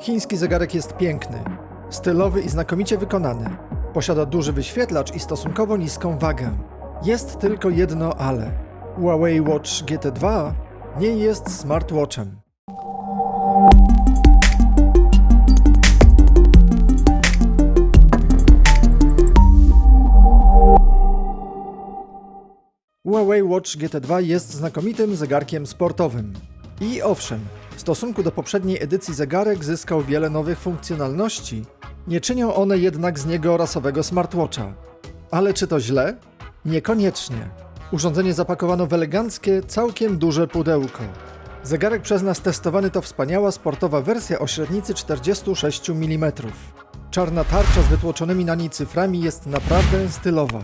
Chiński zegarek jest piękny, stylowy i znakomicie wykonany. Posiada duży wyświetlacz i stosunkowo niską wagę. Jest tylko jedno ale. Huawei Watch GT2 nie jest smartwatchem. Huawei Watch GT2 jest znakomitym zegarkiem sportowym. I owszem, stosunku do poprzedniej edycji zegarek zyskał wiele nowych funkcjonalności, nie czynią one jednak z niego rasowego smartwatcha. Ale czy to źle? Niekoniecznie. Urządzenie zapakowano w eleganckie, całkiem duże pudełko. Zegarek przez nas testowany to wspaniała sportowa wersja o średnicy 46 mm. Czarna tarcza z wytłoczonymi na niej cyframi jest naprawdę stylowa.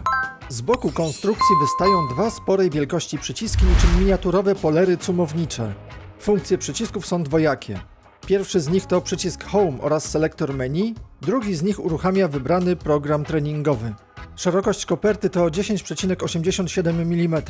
Z boku konstrukcji wystają dwa sporej wielkości przyciski niczym miniaturowe polery cumownicze. Funkcje przycisków są dwojakie. Pierwszy z nich to przycisk Home oraz selektor menu, drugi z nich uruchamia wybrany program treningowy. Szerokość koperty to 10,87 mm.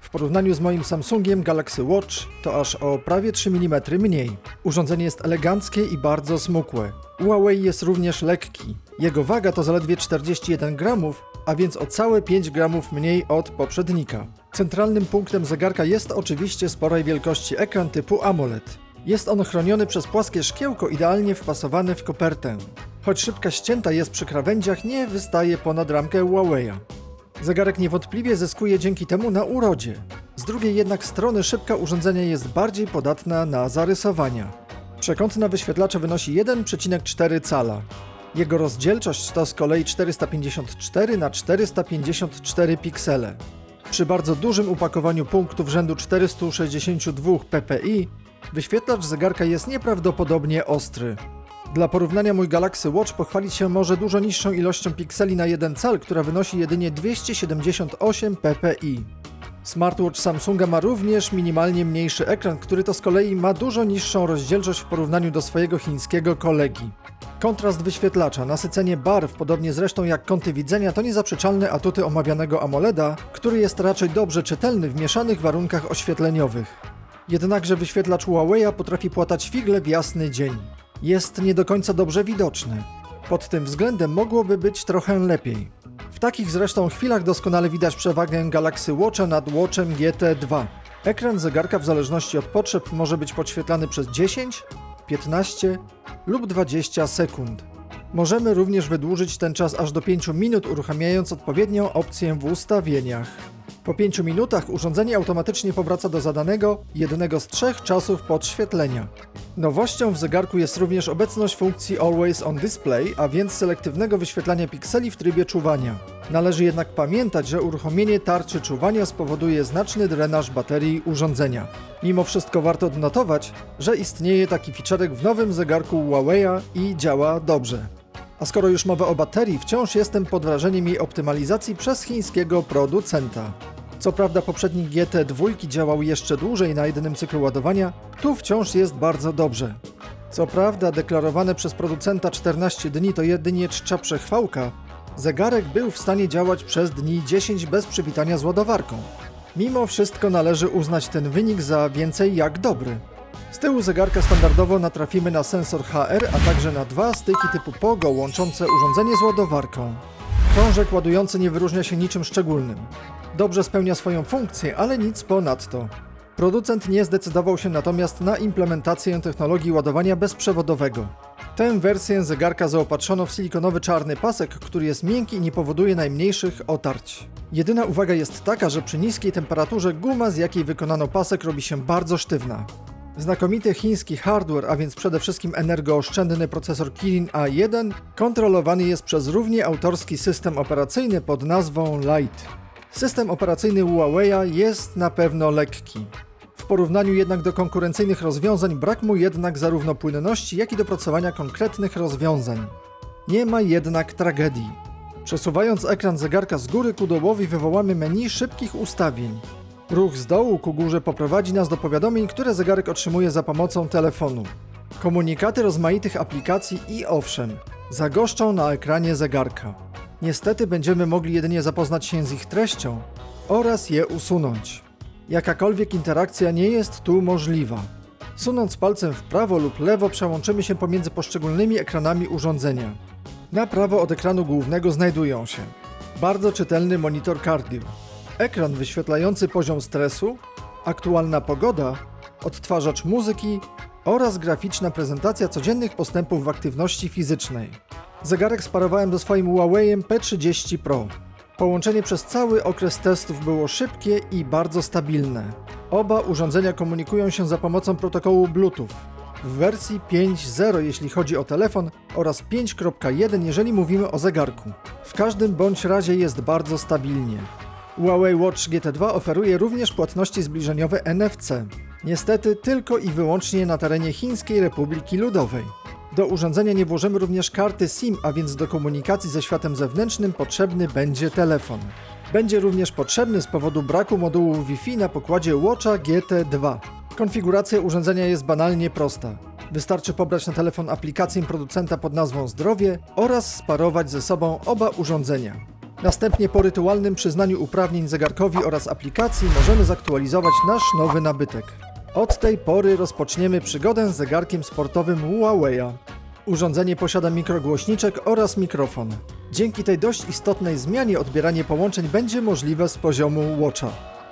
W porównaniu z moim Samsungiem Galaxy Watch to aż o prawie 3 mm mniej. Urządzenie jest eleganckie i bardzo smukłe. Huawei jest również lekki. Jego waga to zaledwie 41 gramów, a więc o całe 5 gramów mniej od poprzednika. Centralnym punktem zegarka jest oczywiście sporej wielkości ekran typu AMOLED. Jest on chroniony przez płaskie szkiełko idealnie wpasowane w kopertę. Choć szybka ścięta jest przy krawędziach, nie wystaje ponad ramkę Huawei'a. Zegarek niewątpliwie zyskuje dzięki temu na urodzie. Z drugiej jednak strony szybka urządzenia jest bardziej podatna na zarysowania. Przekątna wyświetlacza wynosi 1,4 cala. Jego rozdzielczość to z kolei 454 na 454 piksele. Przy bardzo dużym upakowaniu punktów rzędu 462 ppi wyświetlacz zegarka jest nieprawdopodobnie ostry. Dla porównania mój Galaxy Watch pochwalić się może dużo niższą ilością pikseli na 1 cal, która wynosi jedynie 278 ppi. Smartwatch Samsunga ma również minimalnie mniejszy ekran, który to z kolei ma dużo niższą rozdzielczość w porównaniu do swojego chińskiego kolegi. Kontrast wyświetlacza, nasycenie barw, podobnie zresztą jak kąty widzenia, to niezaprzeczalne atuty omawianego AMOLEDa, który jest raczej dobrze czytelny w mieszanych warunkach oświetleniowych. Jednakże wyświetlacz Huawei'a potrafi płatać figle w jasny dzień. Jest nie do końca dobrze widoczny. Pod tym względem mogłoby być trochę lepiej. W takich zresztą chwilach doskonale widać przewagę Galaxy Watcha nad Watchem GT2. Ekran zegarka w zależności od potrzeb może być podświetlany przez 10, 15 lub 20 sekund. Możemy również wydłużyć ten czas aż do 5 minut, uruchamiając odpowiednią opcję w ustawieniach. Po 5 minutach urządzenie automatycznie powraca do zadanego, jednego z trzech czasów podświetlenia. Nowością w zegarku jest również obecność funkcji Always on Display, a więc selektywnego wyświetlania pikseli w trybie czuwania. Należy jednak pamiętać, że uruchomienie tarczy czuwania spowoduje znaczny drenaż baterii urządzenia. Mimo wszystko warto odnotować, że istnieje taki featurek w nowym zegarku Huawei'a i działa dobrze. A skoro już mowa o baterii, wciąż jestem pod wrażeniem jej optymalizacji przez chińskiego producenta. Co prawda poprzedni GT2 działał jeszcze dłużej na jednym cyklu ładowania, tu wciąż jest bardzo dobrze. Co prawda deklarowane przez producenta 14 dni to jedynie czcza przechwałka, zegarek był w stanie działać przez dni 10 bez przywitania z ładowarką. Mimo wszystko należy uznać ten wynik za więcej jak dobry. Z tyłu zegarka standardowo natrafimy na sensor HR, a także na dwa styki typu POGO łączące urządzenie z ładowarką. Krążek ładujący nie wyróżnia się niczym szczególnym. Dobrze spełnia swoją funkcję, ale nic ponadto. Producent nie zdecydował się natomiast na implementację technologii ładowania bezprzewodowego. Tę wersję zegarka zaopatrzono w silikonowy czarny pasek, który jest miękki i nie powoduje najmniejszych otarć. Jedyna uwaga jest taka, że przy niskiej temperaturze guma, z jakiej wykonano pasek, robi się bardzo sztywna. Znakomity chiński hardware, a więc przede wszystkim energooszczędny procesor Kirin A1, kontrolowany jest przez równie autorski system operacyjny pod nazwą Lite. System operacyjny Huawei'a jest na pewno lekki. W porównaniu jednak do konkurencyjnych rozwiązań brak mu jednak zarówno płynności, jak i dopracowania konkretnych rozwiązań. Nie ma jednak tragedii. Przesuwając ekran zegarka z góry ku dołowi wywołamy menu szybkich ustawień. Ruch z dołu ku górze poprowadzi nas do powiadomień, które zegarek otrzymuje za pomocą telefonu. Komunikaty rozmaitych aplikacji i owszem, zagoszczą na ekranie zegarka. Niestety będziemy mogli jedynie zapoznać się z ich treścią oraz je usunąć. Jakakolwiek interakcja nie jest tu możliwa. Sunąc palcem w prawo lub lewo przełączymy się pomiędzy poszczególnymi ekranami urządzenia. Na prawo od ekranu głównego znajdują się bardzo czytelny monitor cardio, ekran wyświetlający poziom stresu, aktualna pogoda, odtwarzacz muzyki oraz graficzna prezentacja codziennych postępów w aktywności fizycznej. Zegarek sparowałem ze swoim Huawei P30 Pro. Połączenie przez cały okres testów było szybkie i bardzo stabilne. Oba urządzenia komunikują się za pomocą protokołu Bluetooth w wersji 5.0 jeśli chodzi o telefon oraz 5.1 jeżeli mówimy o zegarku. W każdym bądź razie jest bardzo stabilnie. Huawei Watch GT2 oferuje również płatności zbliżeniowe NFC. Niestety tylko i wyłącznie na terenie Chińskiej Republiki Ludowej. Do urządzenia nie włożymy również karty SIM, a więc do komunikacji ze światem zewnętrznym potrzebny będzie telefon. Będzie również potrzebny z powodu braku modułu Wi-Fi na pokładzie Watcha GT2. Konfiguracja urządzenia jest banalnie prosta. Wystarczy pobrać na telefon aplikację producenta pod nazwą Zdrowie oraz sparować ze sobą oba urządzenia. Następnie po rytualnym przyznaniu uprawnień zegarkowi oraz aplikacji możemy zaktualizować nasz nowy nabytek. Od tej pory rozpoczniemy przygodę z zegarkiem sportowym Huawei'a. Urządzenie posiada mikrogłośniczek oraz mikrofon. Dzięki tej dość istotnej zmianie odbieranie połączeń będzie możliwe z poziomu Watcha.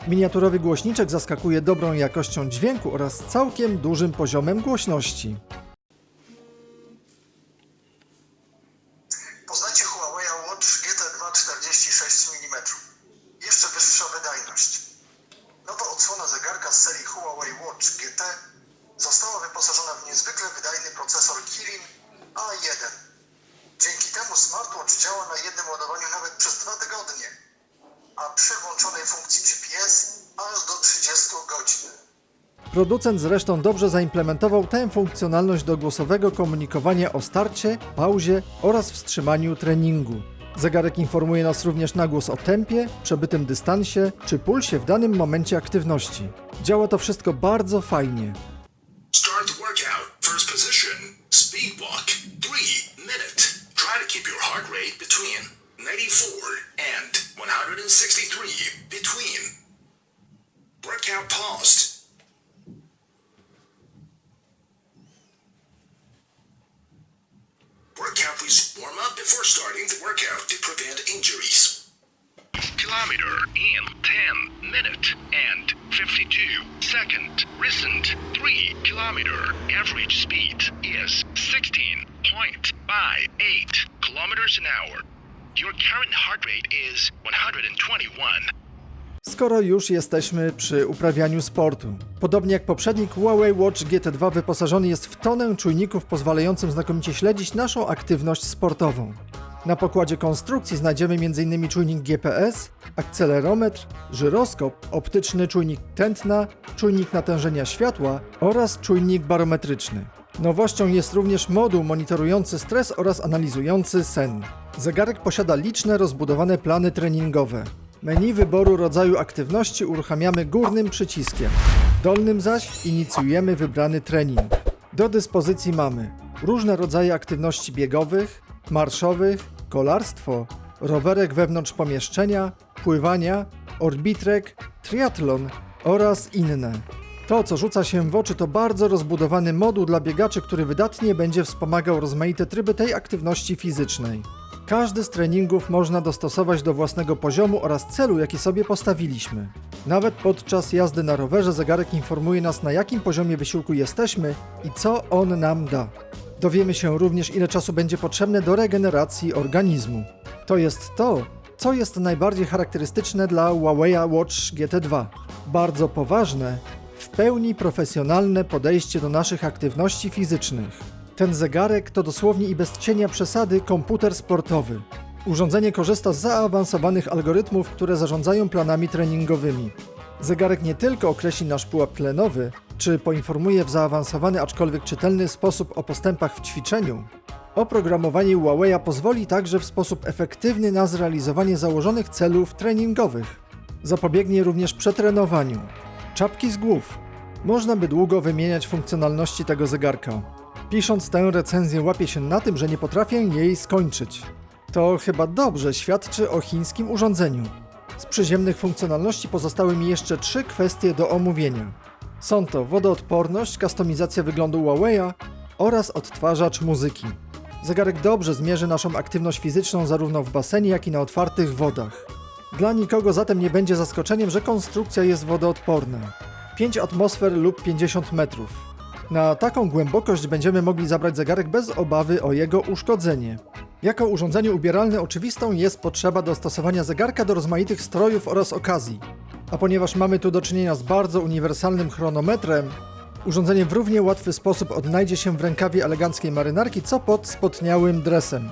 Miniaturowy głośniczek zaskakuje dobrą jakością dźwięku oraz całkiem dużym poziomem głośności. Poznajcie Huawei Watch GT2 46 mm. Jeszcze wyższa wydajność. Nowa odsłona zegarka z serii Huawei Watch GT została wyposażona w niezwykle wydajny procesor Kirin A1. Dzięki temu smartwatch działa na jednym ładowaniu nawet przez dwa tygodnie, a przy włączonej funkcji GPS aż do 30 godzin. Producent zresztą dobrze zaimplementował tę funkcjonalność do głosowego komunikowania o starcie, pauzie oraz wstrzymaniu treningu. Zegarek informuje nas również na głos o tempie, przebytym dystansie czy pulsie w danym momencie aktywności. Działa to wszystko bardzo fajnie. Start workout. First position, speed walk, 3 minute. Try to keep your heart rate between 94 and 163 between. Workout paused. Workout please warm up before starting the workout to prevent injuries. kilometer in 10 minute and 52 second. Recent 3 kilometer average speed is 16.58 kilometers an hour. Your current heart rate is 121. Skoro już jesteśmy przy uprawianiu sportu. Podobnie jak poprzednik, Huawei Watch GT2 wyposażony jest w tonę czujników pozwalającym znakomicie śledzić naszą aktywność sportową. Na pokładzie konstrukcji znajdziemy m.in. czujnik GPS, akcelerometr, żyroskop, optyczny czujnik tętna, czujnik natężenia światła oraz czujnik barometryczny. Nowością jest również moduł monitorujący stres oraz analizujący sen. Zegarek posiada liczne rozbudowane plany treningowe. Menu wyboru rodzaju aktywności uruchamiamy górnym przyciskiem. Dolnym zaś inicjujemy wybrany trening. Do dyspozycji mamy różne rodzaje aktywności biegowych, marszowych, kolarstwo, rowerek wewnątrz pomieszczenia, pływania, orbitrek, triatlon oraz inne. To, co rzuca się w oczy, to bardzo rozbudowany moduł dla biegaczy, który wydatnie będzie wspomagał rozmaite tryby tej aktywności fizycznej. Każdy z treningów można dostosować do własnego poziomu oraz celu, jaki sobie postawiliśmy. Nawet podczas jazdy na rowerze zegarek informuje nas, na jakim poziomie wysiłku jesteśmy i co on nam da. Dowiemy się również, ile czasu będzie potrzebne do regeneracji organizmu. To jest to, co jest najbardziej charakterystyczne dla Huawei Watch GT2. Bardzo poważne, pełni profesjonalne podejście do naszych aktywności fizycznych. Ten zegarek to dosłownie i bez cienia przesady komputer sportowy. Urządzenie korzysta z zaawansowanych algorytmów, które zarządzają planami treningowymi. Zegarek nie tylko określi nasz pułap tlenowy, czy poinformuje w zaawansowany, aczkolwiek czytelny sposób o postępach w ćwiczeniu. Oprogramowanie Huawei pozwoli także w sposób efektywny na zrealizowanie założonych celów treningowych. Zapobiegnie również przetrenowaniu. Czapki z głów. Można by długo wymieniać funkcjonalności tego zegarka. Pisząc tę recenzję łapię się na tym, że nie potrafię jej skończyć. To chyba dobrze świadczy o chińskim urządzeniu. Z przyziemnych funkcjonalności pozostały mi jeszcze trzy kwestie do omówienia. Są to wodoodporność, kustomizacja wyglądu Huawei'a oraz odtwarzacz muzyki. Zegarek dobrze zmierzy naszą aktywność fizyczną zarówno w basenie, jak i na otwartych wodach. Dla nikogo zatem nie będzie zaskoczeniem, że konstrukcja jest wodoodporna. 5 atmosfer lub 50 metrów. Na taką głębokość będziemy mogli zabrać zegarek bez obawy o jego uszkodzenie. Jako urządzenie ubieralne oczywistą jest potrzeba dostosowania zegarka do rozmaitych strojów oraz okazji. A ponieważ mamy tu do czynienia z bardzo uniwersalnym chronometrem, urządzenie w równie łatwy sposób odnajdzie się w rękawie eleganckiej marynarki, co pod spotniałym dresem.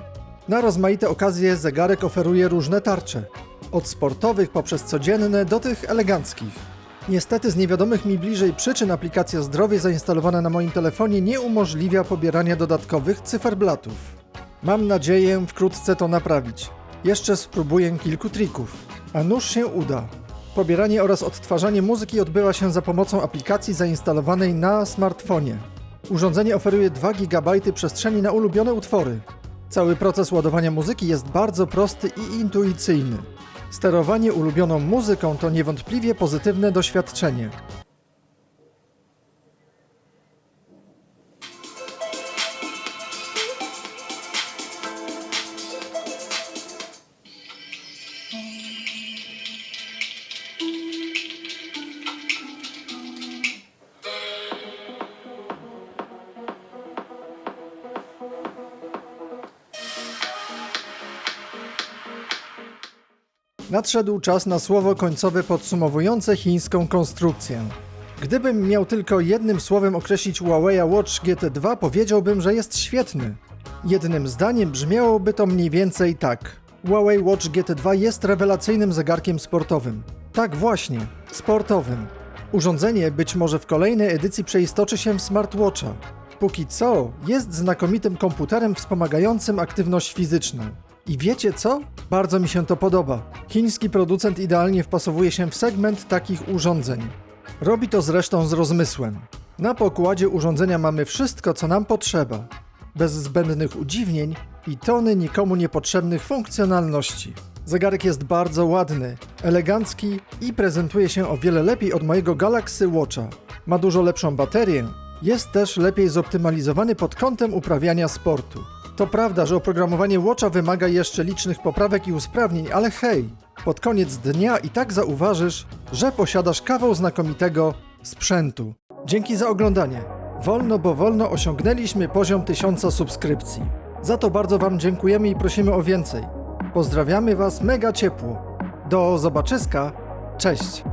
Na rozmaite okazje zegarek oferuje różne tarcze. Od sportowych poprzez codzienne do tych eleganckich. Niestety z niewiadomych mi bliżej przyczyn aplikacja Zdrowie zainstalowana na moim telefonie nie umożliwia pobierania dodatkowych cyferblatów. Mam nadzieję wkrótce to naprawić. Jeszcze spróbuję kilku trików, a nuż się uda. Pobieranie oraz odtwarzanie muzyki odbywa się za pomocą aplikacji zainstalowanej na smartfonie. Urządzenie oferuje 2 GB przestrzeni na ulubione utwory. Cały proces ładowania muzyki jest bardzo prosty i intuicyjny. Sterowanie ulubioną muzyką to niewątpliwie pozytywne doświadczenie. Nadszedł czas na słowo końcowe podsumowujące chińską konstrukcję. Gdybym miał tylko jednym słowem określić Huawei Watch GT2, powiedziałbym, że jest świetny. Jednym zdaniem brzmiałoby to mniej więcej tak. Huawei Watch GT2 jest rewelacyjnym zegarkiem sportowym. Tak właśnie, sportowym. Urządzenie być może w kolejnej edycji przeistoczy się w smartwatcha. Póki co jest znakomitym komputerem wspomagającym aktywność fizyczną. I wiecie co? Bardzo mi się to podoba. Chiński producent idealnie wpasowuje się w segment takich urządzeń. Robi to zresztą z rozmysłem. Na pokładzie urządzenia mamy wszystko, co nam potrzeba. Bez zbędnych udziwnień i tony nikomu niepotrzebnych funkcjonalności. Zegarek jest bardzo ładny, elegancki i prezentuje się o wiele lepiej od mojego Galaxy Watcha. Ma dużo lepszą baterię, jest też lepiej zoptymalizowany pod kątem uprawiania sportu. To prawda, że oprogramowanie Watcha wymaga jeszcze licznych poprawek i usprawnień, ale hej, pod koniec dnia i tak zauważysz, że posiadasz kawał znakomitego sprzętu. Dzięki za oglądanie. Wolno, bo wolno osiągnęliśmy poziom tysiąca subskrypcji. Za to bardzo Wam dziękujemy i prosimy o więcej. Pozdrawiamy Was mega ciepło. Do zobaczyska. Cześć.